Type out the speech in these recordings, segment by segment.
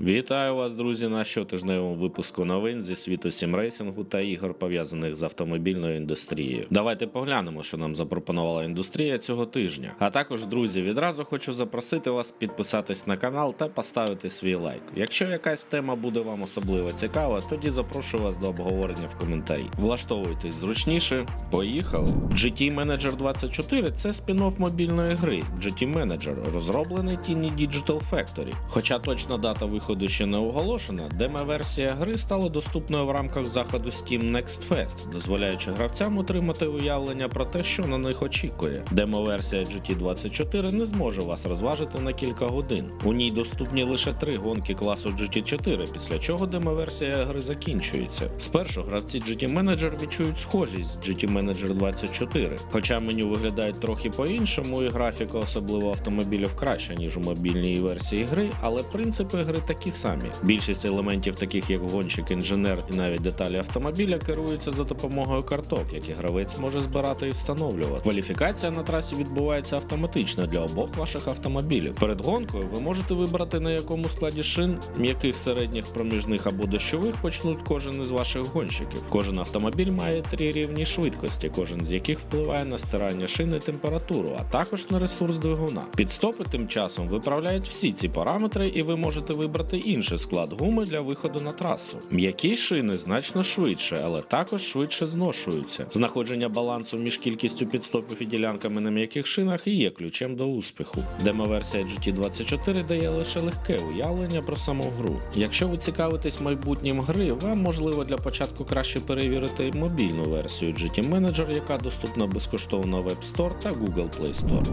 Вітаю вас, друзі, на щотижневому випуску новин зі світу сімрейсингу та ігор, пов'язаних з автомобільною індустрією. Давайте поглянемо, що нам запропонувала індустрія цього тижня. А також, друзі, відразу хочу запросити вас підписатись на канал та поставити свій лайк. Якщо якась тема буде вам особливо цікава, тоді запрошую вас до обговорення в коментарі. Влаштовуйтесь зручніше. Поїхали. GT Manager 24 це спін-офф мобільної гри GT Manager, розроблений Tiny Digital Factory. Хоча точна дата виходу ще не оголошена, демо-версія гри стала доступною в рамках заходу Steam Next Fest, дозволяючи гравцям отримати уявлення про те, що на них очікує. Демо-версія GT24 не зможе вас розважити на кілька годин. У ній доступні лише три гонки класу GT4, після чого демо-версія гри закінчується. Спершу гравці GT Manager відчують схожість з GT Manager 24, хоча меню виглядають трохи по-іншому, і графіка, особливо автомобілів, краща ніж у мобільній версії гри, але принципи гри такі самі. Більшість елементів, таких як гонщик, інженер і навіть деталі автомобіля, керуються за допомогою карток, які гравець може збирати і встановлювати. Кваліфікація на трасі відбувається автоматично для обох ваших автомобілів. Перед гонкою ви можете вибрати на якому складі шин, м'яких середніх проміжних або дощових почнуть кожен із ваших гонщиків. Кожен автомобіль має три рівні швидкості, кожен з яких впливає на стирання шин і температуру, а також на ресурс двигуна. Підстопи тим часом виправляють всі ці параметри, і ви можете вибрати інший склад гуми для виходу на трасу. М'які шини значно швидше, але також швидше зношуються. Знаходження балансу між кількістю підстопів і ділянками на м'яких шинах і є ключем до успіху. Демо-версія GT24 дає лише легке уявлення про саму гру. Якщо ви цікавитесь майбутнім гри, вам можливо для початку краще перевірити мобільну версію GT Manager, яка доступна безкоштовно в App Store та Google Play Store.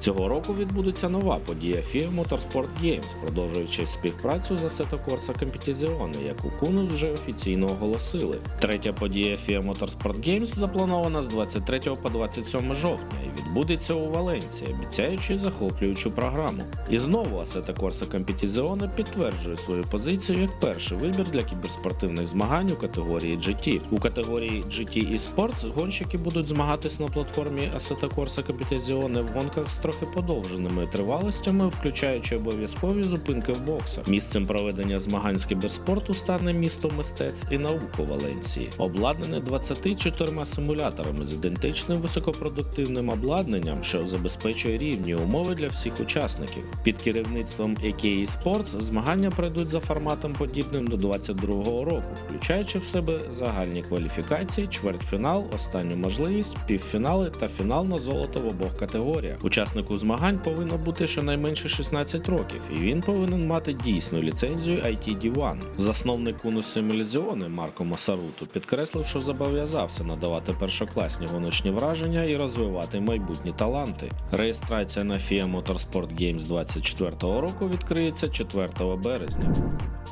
Цього року відбудеться нова подія FIA Motorsport Games, продовжуючи співпрацю з Assetto Corsa Competizione, яку Кунус вже офіційно оголосили. Третя подія FIA Motorsport Games запланована з 23 по 27 жовтня і відбудеться у Валенції, обіцяючи захоплюючу програму. І знову Assetto Corsa Competizione підтверджує свою позицію як перший вибір для кіберспортивних змагань у категорії GT. У категорії GT eSports гонщики будуть змагатись на платформі Assetto Corsa Competizione в гонках з трохи подовженими тривалостями, включаючи обов'язкові зупинки в боксах. Місцем проведення змагань з кіберспорту стане місто мистецтв і наук у Валенції, обладнане 24 симуляторами з ідентичним високопродуктивним обладнанням, що забезпечує рівні умови для всіх учасників. Під керівництвом AKE Sports змагання пройдуть за форматом подібним до 22-го року, включаючи в себе загальні кваліфікації, чвертьфінал, останню можливість, півфінали та фінал на золото в обох категоріях. Учаснику змагань повинно бути щонайменше 16 років, і він повинен мати дійсну ліцензію ITD1. Засновник Кунус Симілізіони Марко Масаруту підкреслив, що зобов'язався надавати першокласні гоночні враження і розвивати майбутні таланти. Реєстрація на FIA Motorsport Games 24 року відкриється 4 березня.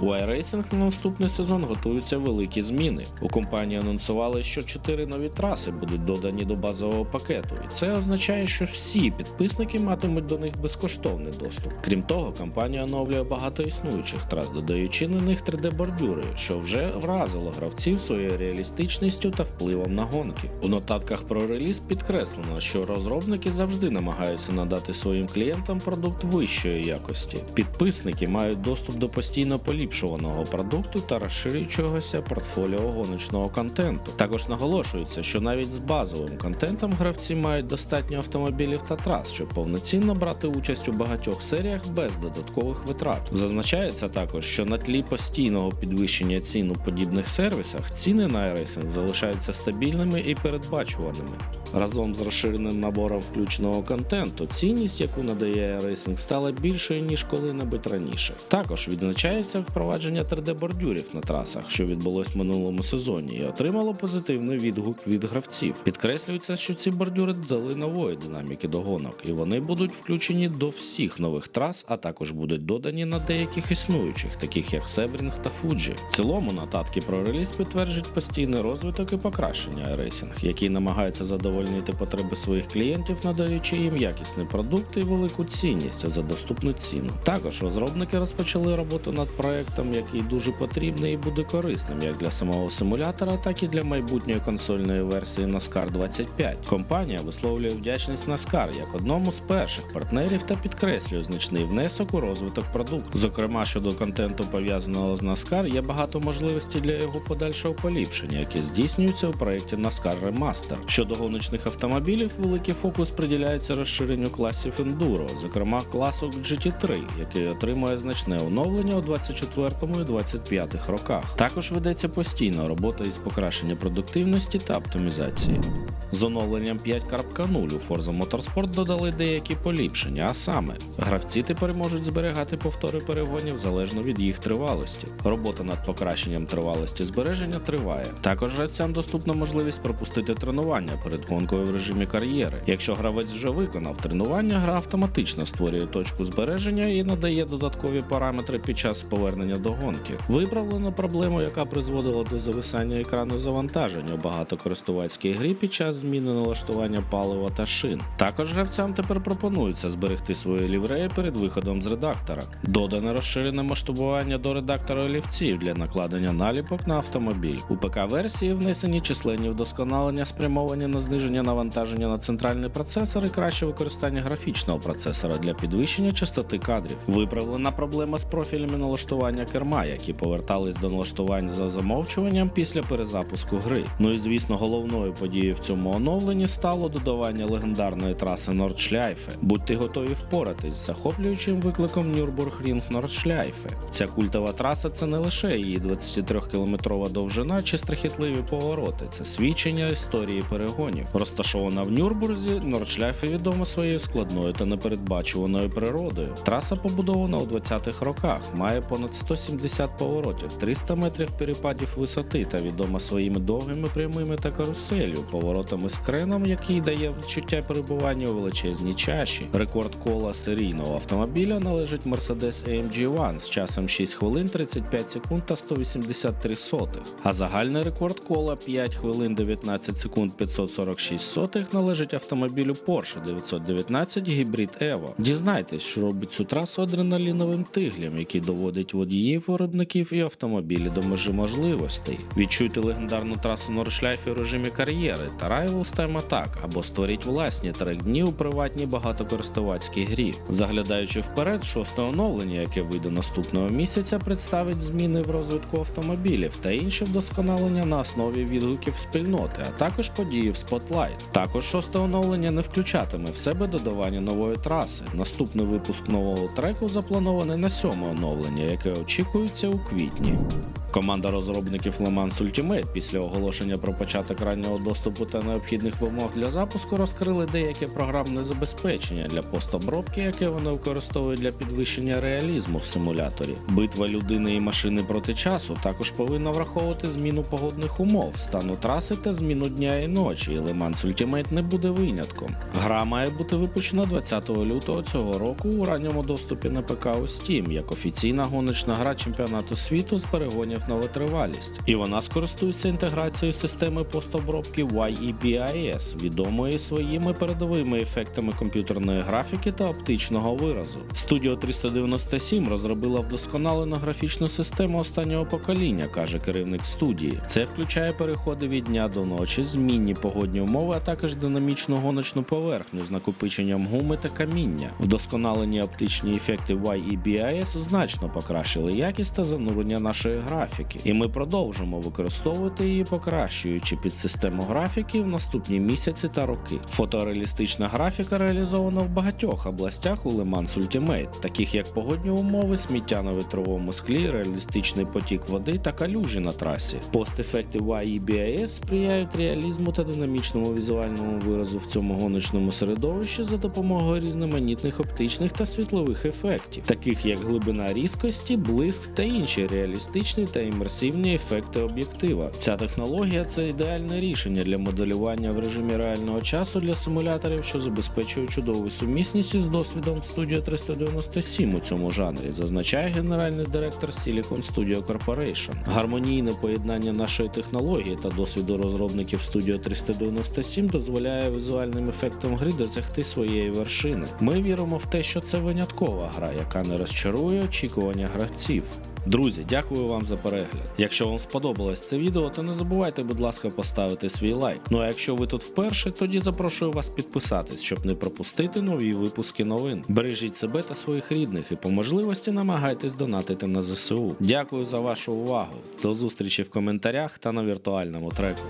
У iRacing на наступний сезон готуються великі зміни. У компанії анонсували, що чотири нові траси будуть додані до базового пакету, і це означає, що всі підписники матимуть до них безкоштовний доступ. Крім того, компанія оновлює багато існуючих трас, додаючи на них 3D-бордюри, що вже вразило гравців своєю реалістичністю та впливом на гонки. У нотатках про реліз підкреслено, що розробники завжди намагаються надати своїм клієнтам продукт вищої якості. Підписники мають доступ до постійно поліпшуваного продукту та розширюючогося портфоліо гоночного контенту. Також наголошується, що навіть з базовим контентом гравці мають достатньо автомобілів та трас, щоб повноцінно брати участь у багатьох серіях без додаткових витрат. Зазначається також, що на тлі постійного підвищення цін у подібних сервісах ціни на iRacing залишаються стабільними і передбачуваними. Разом з розширеним набором включеного контенту, цінність, яку надає iRacing, стала більшою ніж коли-небудь раніше. Також відзначається впровадження 3D-бордюрів на трасах, що відбулось в минулому сезоні, і отримало позитивний відгук від гравців. Підкреслюється, що ці бордюри додали нової динаміки до гонок, і вони будуть включені до всіх нових трас, а також будуть додані на деяких існуючих, таких як Себрінг та Фуджі. В цілому нотатки про реліз підтверджують постійний розвиток і покращення iRacing, який намагається задовольнити задовольнити потреби своїх клієнтів, надаючи їм якісний продукт і велику цінність за доступну ціну. Також розробники розпочали роботу над проектом, який дуже потрібний і буде корисним як для самого симулятора, так і для майбутньої консольної версії NASCAR 25. Компанія висловлює вдячність NASCAR як одному з перших партнерів та підкреслює значний внесок у розвиток продукту. Зокрема, щодо контенту пов'язаного з NASCAR, є багато можливостей для його подальшого поліпшення, які здійснюються у проєкті NASCAR Remaster. Щодо гоночних автомобілів, великий фокус приділяється розширенню класів ендуро, зокрема класу GT3, який отримує значне оновлення у 24 і 25 роках. Також ведеться постійна робота із покращення продуктивності та оптимізації. З оновленням 5.0 у Forza Motorsport додали деякі поліпшення, а саме гравці тепер можуть зберігати повтори перегонів залежно від їх тривалості. Робота над покращенням тривалості збереження триває. Також гравцям доступна можливість пропустити тренування перед гонкою в режимі кар'єри. Якщо гравець вже виконав тренування, гра автоматично створює точку збереження і надає додаткові параметри під час повернення до гонки. Виправлено проблему, яка призводила до зависання екрану завантаження у багатокористувацькій грі під час зміни налаштування палива та шин. Також гравцям тепер пропонується зберегти свої лівреї перед виходом з редактора. Додане розширене масштабування до редактора олівців для накладення наліпок на автомобіль. У ПК-версії внесені численні вдосконалення, спрямовані на зниження навантаження на центральний процесор і краще використання графічного процесора для підвищення частоти кадрів. Виправлена проблема з профілями налаштування керма, які повертались до налаштувань за замовчуванням після перезапуску гри. Ну і звісно, головною подією в цьому оновленні стало додавання легендарної траси Нордшляйфе. Будьте готові впоратись з захоплюючим викликом Нюрбургрінг Нордшляйфе. Ця культова траса це не лише її 23-кілометрова довжина чи страхітливі повороти, це свідчення історії перегонів. Розташована в Нюрбурзі, Нордшляйфе відома своєю складною та непередбачуваною природою. Траса побудована у 20-х роках, має понад 170 поворотів, 300 метрів перепадів висоти та відома своїми довгими прямими та каруселью, поворотами з креном, який дає відчуття перебування у величезній чаші. Рекорд кола серійного автомобіля належить Mercedes AMG One з часом 6 хвилин 35 секунд та 183 сотих. А загальний рекорд кола 5 хвилин 19 секунд 546 сотих належить автомобілю Porsche 919 Hybrid Evo. Дізнайтесь, що робить цю трасу адреналіновим тиглям, який доводить водіїв, виробників і автомобілі до межі можливостей. Відчуйте легендарну трасу Нордшляйфі у режимі кар'єри та Rivals Time Attack або створіть власні трек дні у приватній багатокористувацькій грі. Заглядаючи вперед, шосте оновлення, яке вийде наступного місяця, представить зміни в розвитку автомобілів та інші вдосконалення на основі відгуків спільноти, а також події в Spotlight. Також шосте оновлення не включатиме в себе додавання нової траси. Наступний випуск нового треку запланований на сьоме оновлення, яке очікується у квітні. Команда розробників Le Mans Ultimate після оголошення про початок раннього доступу та необхідних вимог для запуску розкрили деяке програмне забезпечення для постобробки, яке вони використовують для підвищення реалізму в симуляторі. Битва людини і машини проти часу також повинна враховувати зміну погодних умов, стану траси та зміну дня і ночі. І Le Ultimate не буде винятком. Гра має бути випущена 20 лютого цього року у ранньому доступі на ПК у Steam як офіційна гоночна гра чемпіонату світу з перегонів на витривалість. І вона скористується інтеграцією системи постобробки YEBIS, відомої своїми передовими ефектами комп'ютерної графіки та оптичного виразу. Studio 397 розробила вдосконалену графічну систему останнього покоління, каже керівник студії. Це включає переходи від дня до ночі, змінні погодні умови, а також динамічну гоночну поверхню з накопиченням гуми та каміння. Вдосконалені оптичні ефекти YEBIS значно покращили якість та занурення нашої графіки, і ми продовжимо використовувати її, покращуючи підсистему графіки в наступні місяці та роки. Фотореалістична графіка реалізована в багатьох областях у Le Mans Ultimate, таких як погодні умови, сміття на вітровому склі, реалістичний потік води та калюжі на трасі. Постефекти YEBIS сприяють реалізму та динамічному візуальному виразу в цьому гоночному середовищі за допомогою різноманітних оптичних та світлових ефектів, таких як глибина різкості, блиск та інші реалістичні та імерсивні ефекти об'єктива. Ця технологія це ідеальне рішення для моделювання в режимі реального часу для симуляторів, що забезпечує чудову сумісність із досвідом Studio 397 у цьому жанрі, зазначає генеральний директор Silicon Studio Corporation. Гармонійне поєднання нашої технології та досвіду розробників Studio 397 дозволяє візуальним ефектам гри досягти своєї вершини. Ми віримо в те, що це виняткова гра, яка не розчарує очікування гравців. Друзі, дякую вам за перегляд. Якщо вам сподобалось це відео, то не забувайте, будь ласка, поставити свій лайк. Ну а якщо ви тут вперше, тоді запрошую вас підписатись, щоб не пропустити нові випуски новин. Бережіть себе та своїх рідних і по можливості намагайтесь донатити на ЗСУ. Дякую за вашу увагу. До зустрічі в коментарях та на віртуальному треку.